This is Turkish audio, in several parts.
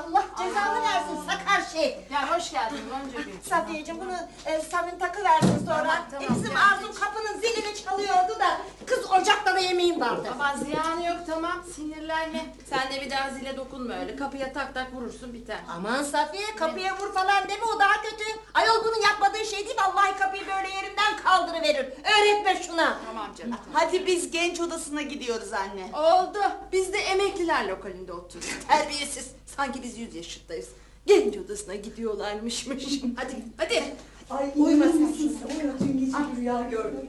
Allah cezanı versin sakar şey. Ya hoş geldin Gonca Gül. Safiyeciğim bunu e, Samim takı versin sonra. Tamam, tamam, e, bizim tamam. Arzu kapının zilini çalıyordu da kız ocakta da yemeğim vardı. Ama ziyanı yok tamam sinirlenme. Sen de bir daha zile dokunma öyle. Kapıya tak tak vurursun biter. Aman Safiye kapıya vur falan deme o daha kötü. Ayol bunun yapmadığı şey değil vallahi kapıyı böyle yerinden kaldırıverir. Öğretme şuna. Tamam canım. Hadi biz genç odasına gidiyoruz anne. Oldu. Biz de emekliler lokalinde oturuyoruz. Terbiyesiz. Sanki biz yüz yaşındayız. Genç odasına gidiyorlarmışmış. hadi hadi. Ay uyumasın. Dün gece bir rüya gördüm.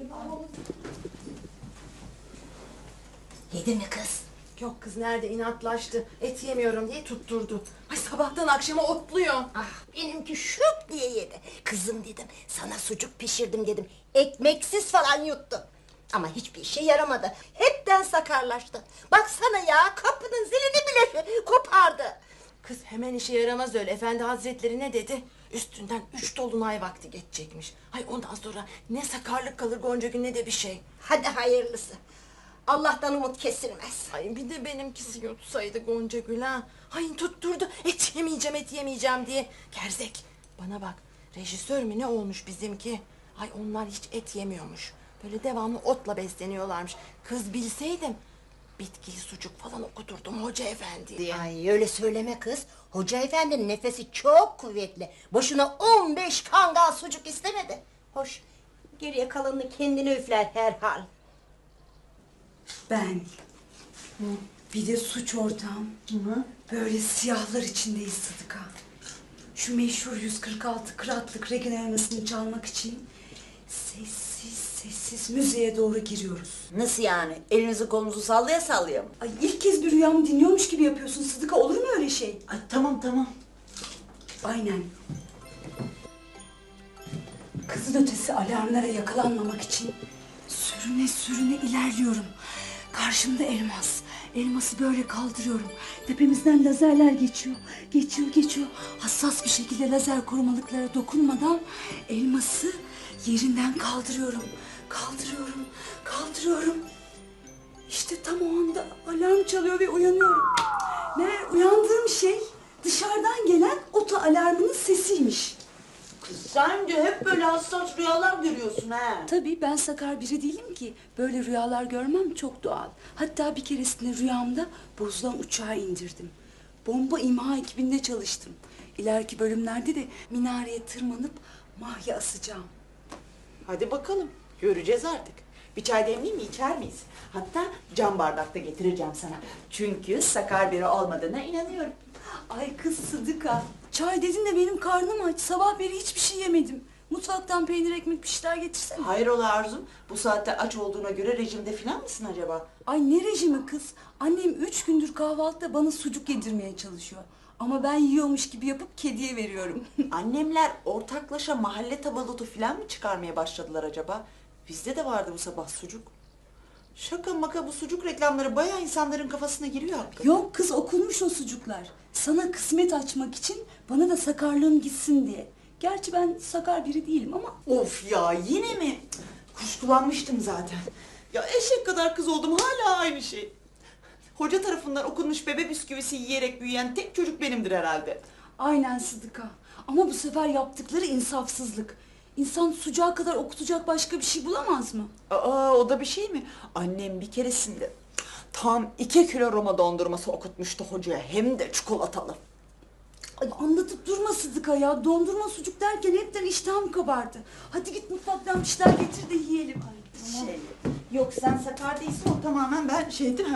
Yedi mi kız? Yok kız nerede inatlaştı. Et yemiyorum diye tutturdu. Ay sabahtan akşama otluyor. Ah benimki şup diye yedi. Kızım dedim sana sucuk pişirdim dedim. Ekmeksiz falan yuttu. Ama hiçbir işe yaramadı. Hepten sakarlaştı. Baksana ya kapının zilini bile kopardı. Kız hemen işe yaramaz öyle. Efendi hazretleri ne dedi? Üstünden üç dolunay vakti geçecekmiş. Hay ondan sonra ne sakarlık kalır Gonca Gül ne de bir şey. Hadi hayırlısı. Allah'tan umut kesilmez. Ay bir de benimkisi yutsaydı Gonca Gül ha. Ay tutturdu et yemeyeceğim et yemeyeceğim diye. Gerzek bana bak rejisör mü ne olmuş bizimki? Ay onlar hiç et yemiyormuş. Böyle devamlı otla besleniyorlarmış. Kız bilseydim bitkili sucuk falan okuturdum hoca efendi diye. Ay öyle söyleme kız. Hoca efendinin nefesi çok kuvvetli. Boşuna 15 kangal sucuk istemedi. Hoş geriye kalanını kendine üfler herhal. Ben. Bir de suç ortağım. Böyle siyahlar içindeyiz Sıdıka. Şu meşhur 146 kıratlık Regina elmasını çalmak için sessiz sessiz müzeye doğru giriyoruz. Nasıl yani? Elinizi kolunuzu sallaya sallaya mı? Ay ilk kez bir rüyamı dinliyormuş gibi yapıyorsun Sıdıka olur mu öyle şey? Ay tamam tamam. Aynen. Kızın ötesi alarmlara yakalanmamak için sürüne sürüne ilerliyorum. Karşımda elmas. Elması böyle kaldırıyorum. Tepemizden lazerler geçiyor. Geçiyor geçiyor. Hassas bir şekilde lazer korumalıklara dokunmadan elması yerinden kaldırıyorum. Kaldırıyorum. Kaldırıyorum. İşte tam o anda alarm çalıyor ve uyanıyorum. Meğer uyandığım şey dışarıdan gelen oto alarmının sesiymiş. Kız sen de hep böyle hassas rüyalar görüyorsun ha. Tabii ben sakar biri değilim ki. Böyle rüyalar görmem çok doğal. Hatta bir keresinde rüyamda bozulan uçağı indirdim. Bomba imha ekibinde çalıştım. İleriki bölümlerde de minareye tırmanıp mahya asacağım. Hadi bakalım. Göreceğiz artık. Bir çay demleyeyim mi içer miyiz? Hatta cam bardakta getireceğim sana. Çünkü sakar biri olmadığına inanıyorum. Ay kız Sıdıka. Çay dedin de benim karnım aç. Sabah beri hiçbir şey yemedim. Mutfaktan peynir ekmek bir şeyler getirsene. Hayrola Arzum? Bu saatte aç olduğuna göre rejimde falan mısın acaba? Ay ne rejimi kız? Annem üç gündür kahvaltıda bana sucuk yedirmeye çalışıyor. Ama ben yiyormuş gibi yapıp kediye veriyorum. Annemler ortaklaşa mahalle tabalotu falan mı çıkarmaya başladılar acaba? Bizde de vardı bu sabah sucuk. Şaka maka bu sucuk reklamları bayağı insanların kafasına giriyor hakikaten. Yok kız okunmuş o sucuklar. Sana kısmet açmak için bana da sakarlığım gitsin diye. Gerçi ben sakar biri değilim ama Of ya yine mi? Kuşkulanmıştım zaten. Ya eşek kadar kız oldum hala aynı şey. Hoca tarafından okunmuş bebe bisküvisi yiyerek büyüyen tek çocuk benimdir herhalde. aynen Sıdıka. Ama bu sefer yaptıkları insafsızlık. İnsan sucuğa kadar okutacak başka bir şey bulamaz mı? Aa o da bir şey mi? Annem bir keresinde tam iki kilo Roma dondurması okutmuştu hocaya hem de çikolatalı. Ay anlatıp durma Sıdıka ya. Dondurma sucuk derken hepten iştahım kabardı. Hadi git mutfaktan bir şeyler getir de yiyelim. Ay, tamam. Şey, yok sen sakar değilsin o tamamen ben şeydim.